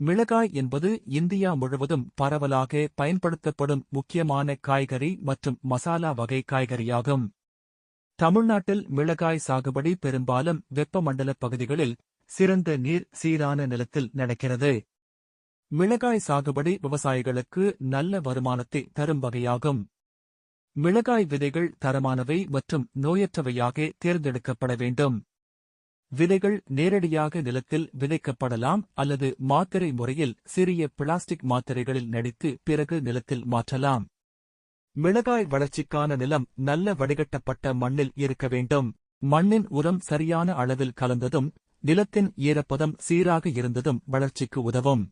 மிளகாய் என்பது இந்தியா முழுவதும் பரவலாக பயன்படுத்தப்படும் முக்கியமான காய்கறி மற்றும் மசாலா வகை காய்கறியாகும். தமிழ்நாட்டில் மிளகாய் சாகுபடி பெரும்பாலும் வெப்பமண்டல பகுதிகளில் சிறந்த நீர் சீரான நிலத்தில் நடக்கிறது. மிளகாய் சாகுபடி விவசாயிகளுக்கு நல்ல வருமானத்தை தரும் வகையாகும். மிளகாய் விதைகள் தரமானவை மற்றும் நோயற்றவையாக தேர்ந்தெடுக்கப்பட வேண்டும். விதைகள் நேரடியாக நிலத்தில் விதைக்கப்படலாம் அல்லது மாத்திரை முறையில் சிறிய பிளாஸ்டிக் மாத்திரைகளில் நடித்து பிறகு நிலத்தில் மாற்றலாம். மிளகாய் வளர்ச்சிக்கான நிலம் நல்ல வடிகட்டப்பட்ட மண்ணில் இருக்க வேண்டும். மண்ணின் உரம் சரியான அளவில் கலந்ததும் நிலத்தின் ஈரப்பதம் சீராக இருந்ததும் வளர்ச்சிக்கு உதவும்.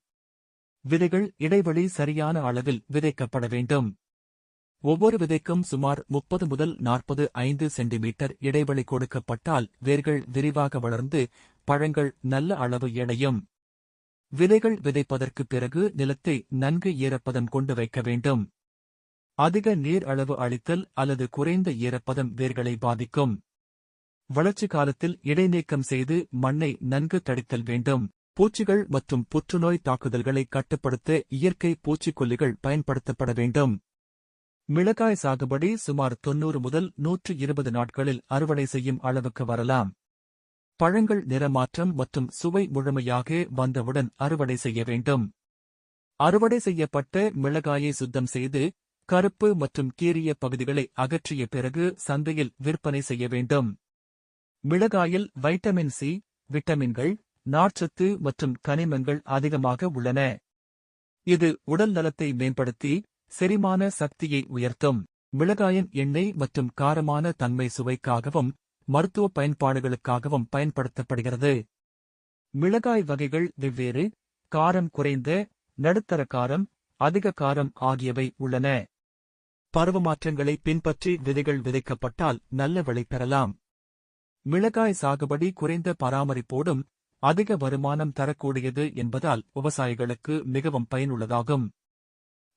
விதைகள் இடைவெளி சரியான அளவில் விதைக்கப்பட வேண்டும். ஒவ்வொரு விதைக்கும் சுமார் முப்பது முதல் நாற்பது ஐந்து சென்டிமீட்டர் இடைவெளி கொடுக்கப்பட்டால் வேர்கள் விரிவாக வளர்ந்து பழங்கள் நல்ல அளவு எடையும். விதைகள் விதைப்பதற்குப் பிறகு நிலத்தை நன்கு ஈரப்பதம் கொண்டு வைக்க வேண்டும். அதிக நீர் அளவு அளித்தல் அல்லது குறைந்த ஈரப்பதம் வேர்களை பாதிக்கும். வளர்ச்சி காலத்தில் இடைநீக்கம் செய்து மண்ணை நன்கு தடித்தல் வேண்டும். பூச்சிகள் மற்றும் புற்றுநோய் தாக்குதல்களை கட்டுப்படுத்த இயற்கை பூச்சிக்கொல்லிகள் பயன்படுத்தப்பட வேண்டும். மிளகாய் சாகுபடி சுமார் தொன்னூறு முதல் நூற்று இருபது நாட்களில் அறுவடை செய்யும் அளவுக்கு வரலாம். பழங்கள் நிறமாற்றம் மற்றும் சுவை முழுமையாக வந்தவுடன் அறுவடை செய்ய வேண்டும். அறுவடை செய்யப்பட்ட மிளகாயை சுத்தம் செய்து கருப்பு மற்றும் கீரிய பகுதிகளை அகற்றிய பிறகு சந்தையில் விற்பனை செய்ய வேண்டும். மிளகாயில் வைட்டமின் சி விட்டமின்கள் நார்ச்சத்து மற்றும் கனிமங்கள் அதிகமாக உள்ளன. இது உடல் நலத்தை மேம்படுத்தி செரிமான சக்தியை உயர்த்தும் மிளகாயின் எண்ணெய் மற்றும் காரமான தன்மை சுவைக்காகவும் மருத்துவ பயன்பாடுகளுக்காகவும் பயன்படுத்தப்படுகிறது. மிளகாய் வகைகள் வெவ்வேறு காரம் குறைந்த நடுத்தர காரம் அதிக காரம் ஆகியவை உள்ளன. பருவமாற்றங்களை பின்பற்றி விதைகள் விதைக்கப்பட்டால் நல்ல விளை பெறலாம். மிளகாய் சாகுபடி குறைந்த பராமரிப்போடும் அதிக வருமானம் தரக்கூடியது என்பதால் விவசாயிகளுக்கு மிகவும் பயனுள்ளதாகும்.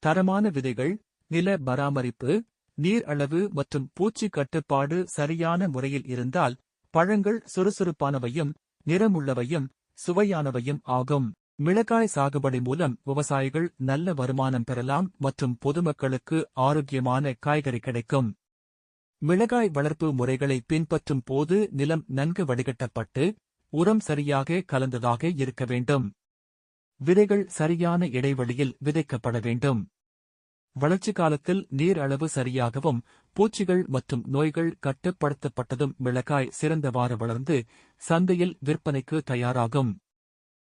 தரமான விதைகள் நில பராமரிப்பு நீர் அளவு மற்றும் பூச்சி கட்டுப்பாடு சரியான முறையில் இருந்தால் பழங்கள் சுறுசுறுப்பானவையும் நிறமுள்ளவையும் சுவையானவையும் ஆகும். மிளகாய் சாகுபடி மூலம் விவசாயிகள் நல்ல வருமானம் பெறலாம் மற்றும் பொதுமக்களுக்கு ஆரோக்கியமான காய்கறி கிடைக்கும். மிளகாய் வளர்ப்பு முறைகளை பின்பற்றும் போது நிலம் நன்கு வடிகட்டப்பட்டு உரம் சரியாக கலந்ததாக இருக்க வேண்டும். விதைகள் சரியான இடைவெளியில் விதைக்கப்பட வேண்டும். வளர்ச்சி காலத்தில் நீர் அளவு சரியாகவும் பூச்சிகள் மற்றும் நோய்கள் கட்டுப்படுத்தப்பட்டதும் மிளகாய் சிறந்தவாறு வளர்ந்து சந்தையில் விற்பனைக்கு தயாராகும்.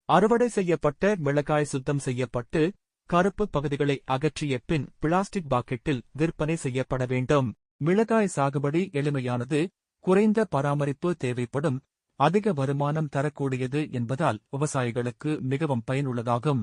அறுவடை செய்யப்பட்ட மிளகாய் சுத்தம் செய்யப்பட்டு கருப்பு பகுதிகளை அகற்றிய பின் பிளாஸ்டிக் பாக்கெட்டில் விற்பனை செய்யப்பட வேண்டும். மிளகாய் சாகுபடி எளிமையானது குறைந்த பராமரிப்பு தேவைப்படும் அதிக வருமானம் தரக்கூடியது என்பதால் விவசாயிகளுக்கு மிகவும் பயனுள்ளதாகும்.